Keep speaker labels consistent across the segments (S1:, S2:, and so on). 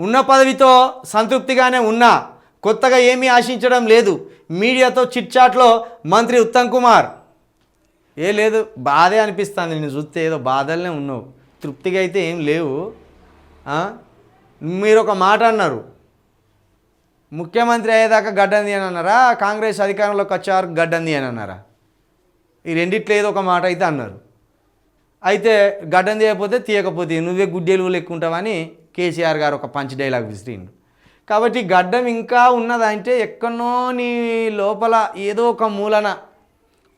S1: ఉన్న పదవితో సంతృప్తిగానే ఉన్నా కొత్తగా ఏమీ ఆశించడం లేదు. మీడియాతో చిట్చాట్లో మంత్రి ఉత్తమ్ కుమార్. ఏ లేదు బాధే అనిపిస్తుంది. నేను చూస్తే ఏదో బాధలనే ఉన్నావు. తృప్తిగా అయితే ఏం లేవు. మీరు ఒక మాట అన్నారు. ముఖ్యమంత్రి అయ్యేదాకా గడ్డంది అని అన్నారా? కాంగ్రెస్ అధికారంలోకి వచ్చేవారు గడ్డంది అని అన్నారా? ఈ రెండిట్లో ఏదో ఒక మాట అయితే అన్నారు. అయితే గడ్డం తీయకపోతే తీయకపోతే నువ్వే గుడ్డేలు లెక్కుంటావని కేసీఆర్ గారు ఒక పంచ్ డైలాగ్ విసిరిండు. కాబట్టి గడ్డం ఇంకా ఉన్నదంటే ఎక్కడో నీ లోపల ఏదో ఒక మూలన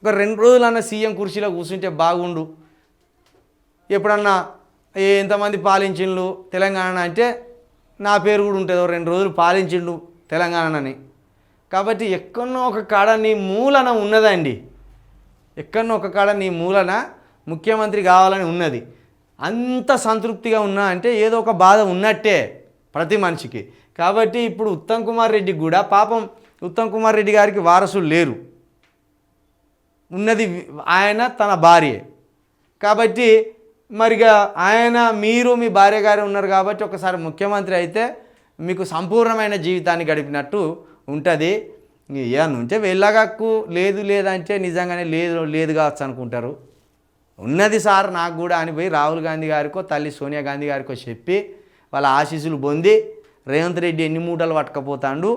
S1: ఒక రెండు రోజులన్న సీఎం కుర్చీలో కూర్చుంటే బాగుండు. ఎప్పుడన్నా ఎంతమంది పాలించిండు తెలంగాణ అంటే నా పేరు కూడా ఉంటుంది రెండు రోజులు పాలించిండు తెలంగాణని. కాబట్టి ఎక్కడో ఒక కాడ నీ మూలన ఉన్నదండి. ఎక్కడో ఒక కాడ నీ మూలన ముఖ్యమంత్రి కావాలని ఉన్నది. అంత సంతృప్తిగా ఉన్నా అంటే ఏదో ఒక బాధ ఉన్నట్టే ప్రతి మనిషికి. కాబట్టి ఇప్పుడు ఉత్తమ్ కుమార్ రెడ్డికి కూడా పాపం ఉత్తమ్ కుమార్ రెడ్డి గారికి వారసులు లేరు. ఉన్నది ఆయన తన భార్య. కాబట్టి మరిగా ఆయన మీరు మీ భార్య గారు ఉన్నారు కాబట్టి ఒకసారి ముఖ్యమంత్రి అయితే మీకు సంపూర్ణమైన జీవితాన్ని గడిపినట్టు ఉంటుంది. ఇక నుంచే వెళ్ళగక్కు లేదు లేదంటే నిజంగానే లేదు లేదు కావచ్చు అనుకుంటారు ఉన్నది సార్ నాకు కూడా అని పోయి రాహుల్ గాంధీ గారికో తల్లి సోనియా గాంధీ గారికో చెప్పి వాళ్ళ ఆశీస్సులు పొంది రేవంత్ రెడ్డి ఎన్ని మూటలు పట్టుకపోతాడు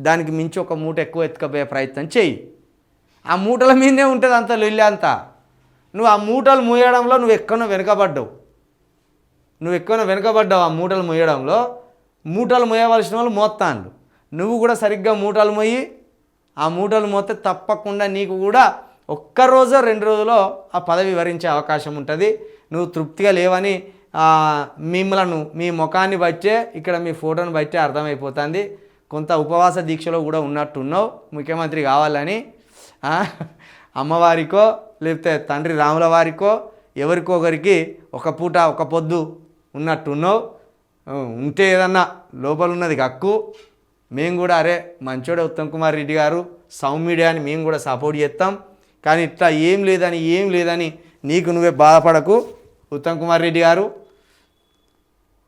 S1: దానికి మించి ఒక మూట ఎక్కువ ఎత్తుకపోయే ప్రయత్నం చెయ్యి. ఆ మూటల మీదనే ఉంటుంది అంత లొల్లి అంతా. నువ్వు ఆ మూటలు మూయడంలో నువ్వు ఎక్కడో వెనుకబడ్డావు. నువ్వు ఎక్కడో వెనుకబడ్డావు ఆ మూటలు మూయడంలో. మూటలు మోయవలసిన వాళ్ళు మోస్తాండు నువ్వు కూడా సరిగ్గా మూటలు మోయి ఆ మూటలు మోస్తే తప్పకుండా నీకు కూడా ఒక్కరోజో రెండు రోజులో ఆ పదవి వరించే అవకాశం ఉంటుంది. నువ్వు తృప్తిగా లేవని మిమ్మలను మీ ముఖాన్ని బట్టే ఇక్కడ మీ ఫోటోని బట్టే అర్థమైపోతుంది. కొంత ఉపవాస దీక్షలో కూడా ఉన్నట్టున్నావు. ముఖ్యమంత్రి కావాలని అమ్మవారికో లేకపోతే తండ్రి రాముల వారికో ఎవరికొకరికి ఒక పూట ఒక పొద్దు ఉన్నట్టున్నావు. ఉంటే ఏదన్నా లోపల ఉన్నది కక్కు మేము కూడా అరే మంచోడే ఉత్తమ్ కుమార్ రెడ్డి గారు సౌమ్యుడే అని మేము కూడా సపోర్ట్ చేస్తాం. కానీ ఇట్లా ఏం లేదని ఏం లేదని నీకు నువ్వే బాధపడకు. ఉత్తమ్ కుమార్ రెడ్డి గారు